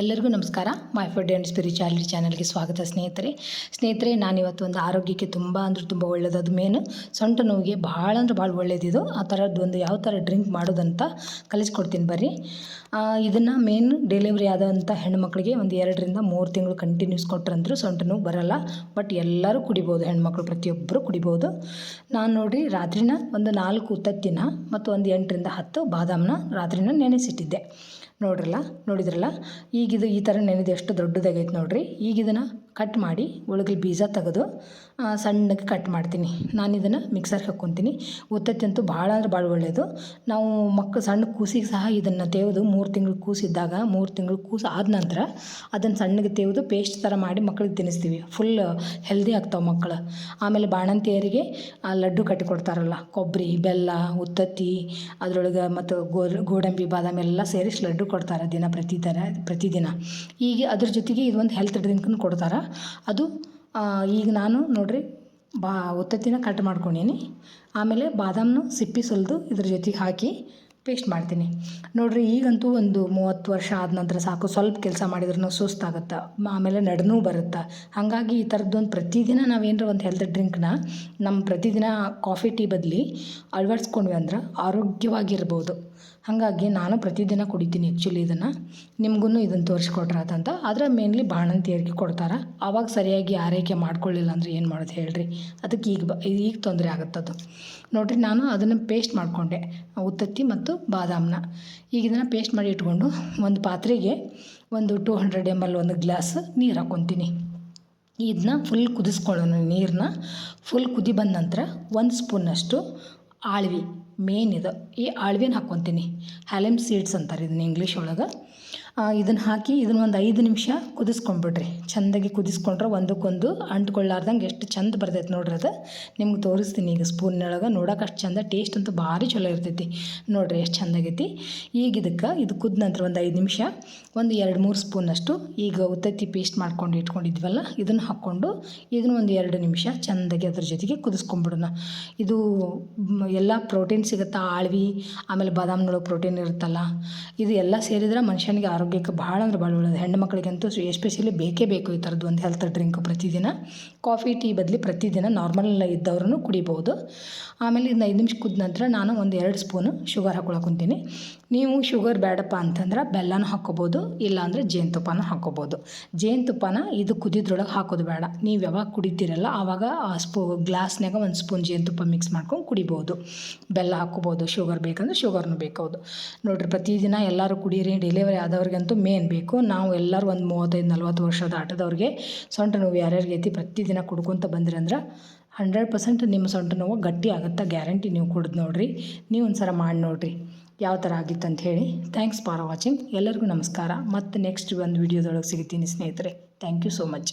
ಎಲ್ಲರಿಗೂ ನಮಸ್ಕಾರ. My food and spirituality ಚಾನಲ್ಗೆ ಸ್ವಾಗತ ಸ್ನೇಹಿತರೆ. ಸ್ನೇಹಿತರೆ, ನಾನಿವತ್ತು ಒಂದು ಆರೋಗ್ಯಕ್ಕೆ ತುಂಬ ಅಂದ್ರೆ ತುಂಬ ಒಳ್ಳೆಯದು ಅದು ಮೇನು. ಸೊಂಟ ನೋವಿಗೆ ಭಾಳ ಅಂದ್ರೆ ಭಾಳ ಒಳ್ಳೆಯದಿದು ಆ ಥರದ್ದು ಒಂದು ಯಾವ ಥರ ಡ್ರಿಂಕ್ ಮಾಡೋದಂತ ಕಲಿಸ್ಕೊಡ್ತೀನಿ ಬರ್ರಿ. ಇದನ್ನು ಮೇನ್ ಡೆಲಿವರಿ ಆದಂಥ ಹೆಣ್ಮಕ್ಳಿಗೆ ಒಂದು ಎರಡರಿಂದ ಮೂರು ತಿಂಗಳು ಕಂಟಿನ್ಯೂಸ್ ಕೊಟ್ರಂದ್ರೂ ಸೊಂಟ ನೋವು ಬರಲ್ಲ. ಬಟ್ ಎಲ್ಲರೂ ಕುಡಿಬೋದು, ಹೆಣ್ಮಕ್ಳು ಪ್ರತಿಯೊಬ್ಬರು ಕುಡಿಬೋದು. ನಾನು ನೋಡಿರಿ, ರಾತ್ರಿನ ಒಂದು ನಾಲ್ಕು ತತ್ತಿನ ಮತ್ತು ಒಂದು ಎಂಟರಿಂದ ಹತ್ತು ಬಾದಾಮನ್ನ ರಾತ್ರಿನ ನೆನೆಸಿಟ್ಟಿದ್ದೆ. ನೋಡ್ರಲ್ಲ, ನೋಡಿದ್ರಲ್ಲ? ಈಗಿದು ಈ ಥರ ನೆನೆದು ಎಷ್ಟು ದೊಡ್ಡದಾಗೈತೆ ನೋಡಿರಿ. ಈಗ ಇದನ್ನು ಕಟ್ ಮಾಡಿ ಒಳಗೆ ಬೀಜ ತೆಗೆದು ಸಣ್ಣಗೆ ಕಟ್ ಮಾಡ್ತೀನಿ. ನಾನು ಇದನ್ನು ಮಿಕ್ಸರ್ಗೆ ಹಾಕ್ಕೊತೀನಿ. ಉತ್ತತ್ತಿ ಅಂತೂ ಭಾಳ ಅಂದ್ರೆ ಭಾಳ ಒಳ್ಳೆಯದು ನಾವು ಮಕ್ಕಳು ಸಣ್ಣ ಕೂಸಿಗೆ ಸಹ ಇದನ್ನು ತೆಗೆದು ಮೂರು ತಿಂಗಳು ಕೂಸಿದ್ದಾಗ, ಮೂರು ತಿಂಗಳು ಕೂಸು ಆದ ನಂತರ ಅದನ್ನು ಸಣ್ಣಗೆ ತೆಗೆದು ಪೇಸ್ಟ್ ಥರ ಮಾಡಿ ಮಕ್ಕಳಿಗೆ ತಿನ್ನಿಸ್ತೀವಿ ಫುಲ್ ಹೆಲ್ದಿ ಆಗ್ತಾವೆ ಮಕ್ಕಳು ಆಮೇಲೆ ಬಾಣಂತಿಯರಿಗೆ, ಆ, ಲಡ್ಡು ಕಟ್ಟಿ ಕೊಡ್ತಾರಲ್ಲ ಕೊಬ್ಬರಿ ಬೆಲ್ಲ, ಉತ್ತತ್ತಿ, ಅದರೊಳಗೆ ಮತ್ತು ಗೋಡಂಬಿ, ಬಾದಾಮಿ ಎಲ್ಲ ಸೇರಿಸಿ ಲಡ್ಡು ಕೊಡ್ತಾರೆ ದಿನ ಪ್ರತಿ ಥರ ಪ್ರತಿದಿನ. ಈಗ ಅದ್ರ ಜೊತೆಗೆ ಇದೊಂದು ಹೆಲ್ತ್ ಡ್ರಿಂಕನ್ನು ಕೊಡ್ತಾರೆ. ಅದು ಈಗ ನಾನು ನೋಡಿರಿ, ಬಾ, ಒತ್ತತ್ತಿನ ಕಟ್ ಮಾಡ್ಕೊಂಡೀನಿ. ಆಮೇಲೆ ಬಾದಾಮನ್ನು ಸಿಪ್ಪಿ ಸುಲಿದು ಇದ್ರ ಜೊತೆಗೆ ಹಾಕಿ ಪೇಸ್ಟ್ ಮಾಡ್ತೀನಿ. ನೋಡಿರಿ, ಈಗಂತೂ ಒಂದು ಮೂವತ್ತು ವರ್ಷ ಆದ ನಂತರ ಸಾಕು, ಸ್ವಲ್ಪ ಕೆಲಸ ಮಾಡಿದ್ರೂ ಸುಸ್ತಾಗುತ್ತೆ, ಆಮೇಲೆ ನಡ್ನೂ ಬರುತ್ತೆ. ಹಾಗಾಗಿ ಈ ಥರದ್ದೊಂದು ಪ್ರತಿದಿನ ನಾವೇನರ ಒಂದು ಹೆಲ್ತ್ ಡ್ರಿಂಕ್ನ ನಮ್ಮ ಪ್ರತಿದಿನ ಕಾಫಿ ಟೀ ಬದಲಿ ಅಳವಡಿಸ್ಕೊಂಡ್ವಿ ಅಂದ್ರೆ ಆರೋಗ್ಯವಾಗಿರ್ಬೋದು. ಹಾಗಾಗಿ ನಾನು ಪ್ರತಿದಿನ ಕುಡಿತೀನಿ ಆ್ಯಕ್ಚುಲಿ ಇದನ್ನು. ನಿಮ್ಗೂ ಇದನ್ನು ತೋರಿಸ್ಕೊಟ್ರಾತಂತ. ಆದರೆ ಮೇನ್ಲಿ ಬಾಣಂತಿಯರಿಗೆ ಕೊಡ್ತಾರೆ. ಆವಾಗ ಸರಿಯಾಗಿ ಆರೈಕೆ ಮಾಡ್ಕೊಳ್ಳಿಲ್ಲ ಅಂದರೆ ಏನು ಮಾಡೋದು ಹೇಳ್ರಿ. ಅದಕ್ಕೆ ಈಗ ಬ, ಈಗ ತೊಂದರೆ ಆಗುತ್ತದು. ನೋಡಿರಿ, ನಾನು ಅದನ್ನು ಪೇಸ್ಟ್ ಮಾಡಿಕೊಂಡೆ. ಉತ್ತತ್ತಿ ಮತ್ತು ಬಾದಾಮನ್ನ ಈಗ ಇದನ್ನು ಪೇಸ್ಟ್ ಮಾಡಿ ಇಟ್ಕೊಂಡು ಒಂದು ಪಾತ್ರೆಗೆ ಒಂದು ಟೂ ಹಂಡ್ರೆಡ್ ಎಂ ಎಲ್ ಒಂದು ಗ್ಲಾಸ್ ನೀರು ಹಾಕ್ಕೊತೀನಿ. ಇದನ್ನ ಫುಲ್ ಕುದಿಸ್ಕೊಳ್ಳೋಣ ನೀರನ್ನ ಫುಲ್ ಕುದಿ ಬಂದ ನಂತರ ಒಂದು ಸ್ಪೂನಷ್ಟು ಆಳ್ವಿ. ಮೇನ್ ಇದು. ಈ ಆಳ್ವಿನ ಹಾಕ್ಕೊತೀನಿ. ಹ್ಯಾಲಮ್ ಸೀಡ್ಸ್ ಅಂತಾರೆ ಇದನ್ನ ಇಂಗ್ಲೀಷ್ ಒಳಗೆ. ಇದನ್ನು ಹಾಕಿ ಇದನ್ನ ಒಂದು ಐದು ನಿಮಿಷ ಕುದಿಸ್ಕೊಂಡ್ಬಿಡ್ರಿ. ಚೆಂದಾಗಿ ಕುದಿಸ್ಕೊಂಡ್ರೆ ಒಂದಕ್ಕೊಂದು ಅಂಟ್ಕೊಳ್ಳಾರ್ದಂಗೆ ಎಷ್ಟು ಚಂದ ಬರ್ತೈತೆ ನೋಡ್ರಿ ಅದು. ನಿಮ್ಗೆ ತೋರಿಸ್ತೀನಿ ಈಗ ಸ್ಪೂನ್ನೊಳಗೆ ನೋಡೋಕೆ ಅಷ್ಟು ಚಂದ ಟೇಸ್ಟ್ ಅಂತೂ ಭಾರಿ ಚಲೋ ಇರ್ತೈತಿ. ನೋಡ್ರಿ ಎಷ್ಟು ಚಂದಾಗೈತಿ ಈಗ ಇದಕ್ಕೆ ಇದು ಕುದ ನಂತರ ಒಂದು ಐದು ನಿಮಿಷ, ಒಂದು ಎರಡು ಮೂರು ಸ್ಪೂನಷ್ಟು ಈಗ ಉತ್ತತ್ತಿ ಪೇಸ್ಟ್ ಮಾಡ್ಕೊಂಡು ಇಟ್ಕೊಂಡಿದ್ವಲ್ಲ, ಇದನ್ನು ಹಾಕ್ಕೊಂಡು ಇದನ್ನು ಒಂದು ಎರಡು ನಿಮಿಷ ಚೆಂದಾಗಿ ಅದ್ರ ಜೊತೆಗೆ ಕುದಿಸ್ಕೊಂಡ್ಬಿಡೋಣ. ಇದು ಎಲ್ಲ ಪ್ರೋಟೀನ್ ಸಿಗುತ್ತಾ, ಆಳ್ವಿ, ಆಮೇಲೆ ಬಾದಾಮ್ನೊಳಗೆ ಪ್ರೋಟೀನ್ ಇರುತ್ತಲ್ಲ, ಇದು ಎಲ್ಲ ಸೇರಿದ್ರೆ ಮನುಷ್ಯನಿಗೆ ಆರೋಗ್ಯಕ್ಕೆ ಭಾಳ ಅಂದ್ರೆ ಭಾಳ ಒಳ್ಳೆಯದು ಹೆಣ್ಣು ಮಕ್ಕಳಿಗಂತೂ ಎಸ್ಪೆಷಲಿ ಬೇಕೇ ಬೇಕು ಈ ಥರದ್ದು ಒಂದು ಹೆಲ್ತ್ ಡ್ರಿಂಕ್ ಪ್ರತಿದಿನ. ಕಾಫಿ ಟೀ ಬದಲಿ ಪ್ರತಿದಿನ ನಾರ್ಮಲ್ ಇದ್ದವ್ರೂ ಕುಡಿಬೋದು. ಆಮೇಲೆ ಇದನ್ನ ಐದು ನಿಮಿಷ ಕುದ ನಂತರ ನಾನು ಒಂದು ಎರಡು ಸ್ಪೂನು ಶುಗರ್ ಹಾಕೊಳಕೊಂತೀನಿ ನೀವು ಶುಗರ್ ಬೇಡಪ್ಪ ಅಂತಂದ್ರೆ ಬೆಲ್ಲನೂ ಹಾಕ್ಕೋಬೋದು ಇಲ್ಲಾಂದರೆ ಜೇನುತುಪ್ಪನೂ ಹಾಕ್ಕೋಬೋದು ಜೇನುತುಪ್ಪನ ಇದು ಕುದಿದ್ರೊಳಗೆ ಹಾಕೋದು ಬೇಡ. ನೀವು ಯಾವಾಗ ಕುಡಿತೀರಲ್ಲ ಆವಾಗ ಆ ಸ್ಪೂ ಗ್ಲಾಸ್ನಾಗ ಒಂದು ಸ್ಪೂನ್ ಜೇನುತುಪ್ಪ ಮಿಕ್ಸ್ ಮಾಡ್ಕೊಂಡು ಕುಡಿಬೋದು. ಬೆಲ್ಲ ಹಾಕ್ಕೋಬೋದು ಶುಗರ್ ಬೇಕಂದ್ರೆ ಶುಗರ್ನು ಬೇಕೌದು ನೋಡಿರಿ ಪ್ರತಿದಿನ ಎಲ್ಲರೂ ಕುಡೀರಿ ಡೆಲಿವರಿ ಆದವ್ರಿಗಂತೂ ಮೇನ್ ಬೇಕು. ನಾವು ಎಲ್ಲರೂ ಒಂದು ಮೂವತ್ತೈದು, ನಲ್ವತ್ತು ವರ್ಷದ ಆಟದವ್ರಿಗೆ ಸೊಂಟ ನೋವು ಯಾರ್ಯಾರಿಗೆ ಐತಿ ಪ್ರತಿದಿನ ಕುಡ್ಕೊತ ಬಂದ್ರಿ ಅಂದ್ರೆ ಹಂಡ್ರೆಡ್ ಪರ್ಸೆಂಟ್ ನಿಮ್ಮ ಸೊಂಟ ನೋವು ಗಟ್ಟಿ ಆಗುತ್ತೆ ಗ್ಯಾರಂಟಿ ನೀವು ಕುಡ್ದು ನೋಡಿರಿ. ನೀವು ಒಂದು ಸಲ ಮಾಡಿ ನೋಡಿರಿ. ಯಾವ ಥರ ಆಗಿತ್ತು ಅಂತ ಹೇಳಿ. ಥ್ಯಾಂಕ್ಸ್ ಫಾರ್ ವಾಚಿಂಗ್ ಎಲ್ಲರಿಗೂ ನಮಸ್ಕಾರ. ಮತ್ತು ನೆಕ್ಸ್ಟ್ ಒಂದು ವಿಡಿಯೋದೊಳಗೆ ಸಿಗ್ತೀನಿ ಸ್ನೇಹಿತರೆ. Thank you so much